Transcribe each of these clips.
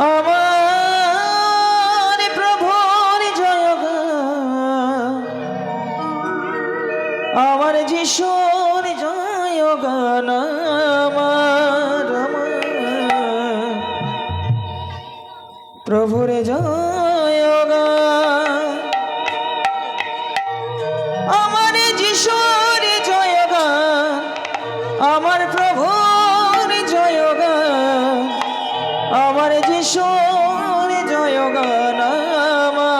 আমার প্রভুর জয়গান। আমার যিশুর জয়গান আমার পরমেশ্বর জয় গানামা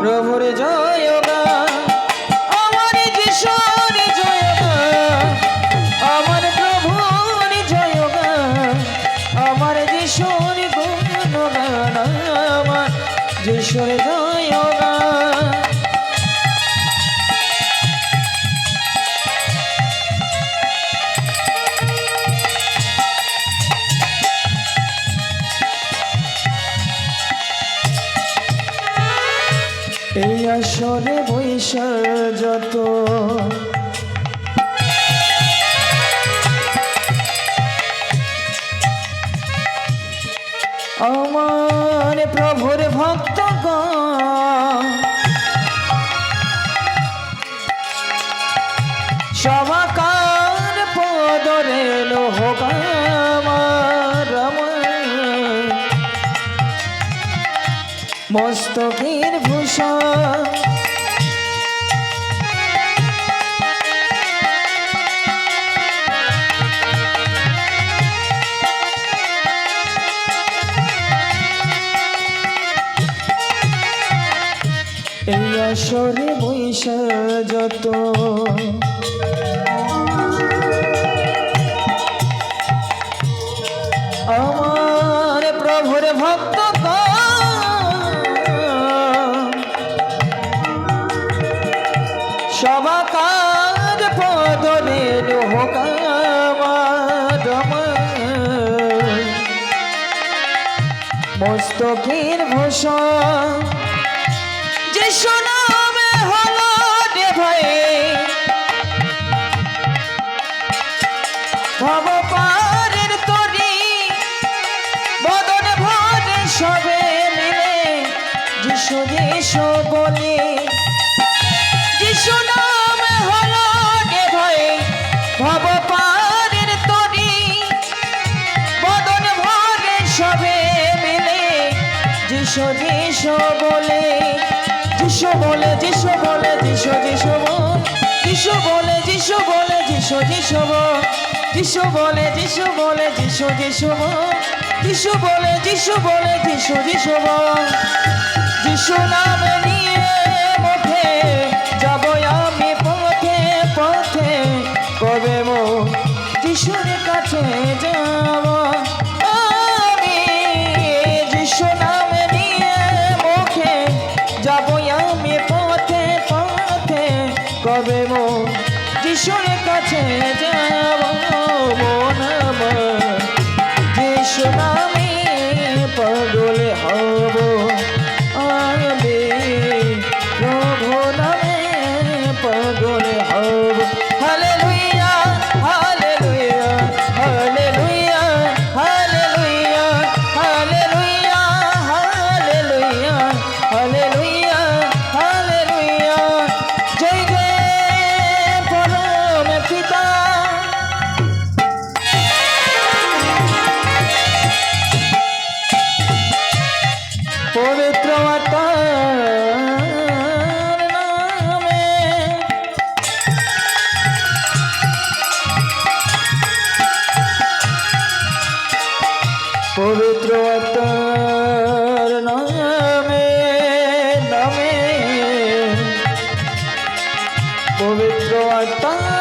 প্রভুর জয় গা আমার যিশোর জয় গা আমার প্রভুর জয় গা আমার যিশোর গুণ গানামা যিশোর এই আসরে বৈশা যত। আমার প্রভুর ভক্ত সবাকার মস্তকের ভূষণ। এই আসরে যত। আমার প্রভুর ভক্ত সবাকার লোহকামার মস্তকের ভূষণ। যে সোনামে হলো রে ভাই। ভব পারের তরি, বদন ভরে সবে মিলে, যিশু যিশু বলে যিশু নামে হলো রে ভাই ভব মিলে যিশু বলে যিশু বলে যিশু বলে যিশু যিশু বল বলে যিশু বলে যিশু যিশু যিশু বলে যিশু বলে যিশু যিশু বল যিশু বলে যিশু বলে যিশু যিশু বল যিশু নাম নিয়ে মুখে কবে মো? যিশুর কাছে যাব? আমি যিশু নাম নিয়ে মুখে যাব আমি পথে পথে। কবে মো? যিশুর কাছে যাব। পবিত্র তার নামে পবিত্র তার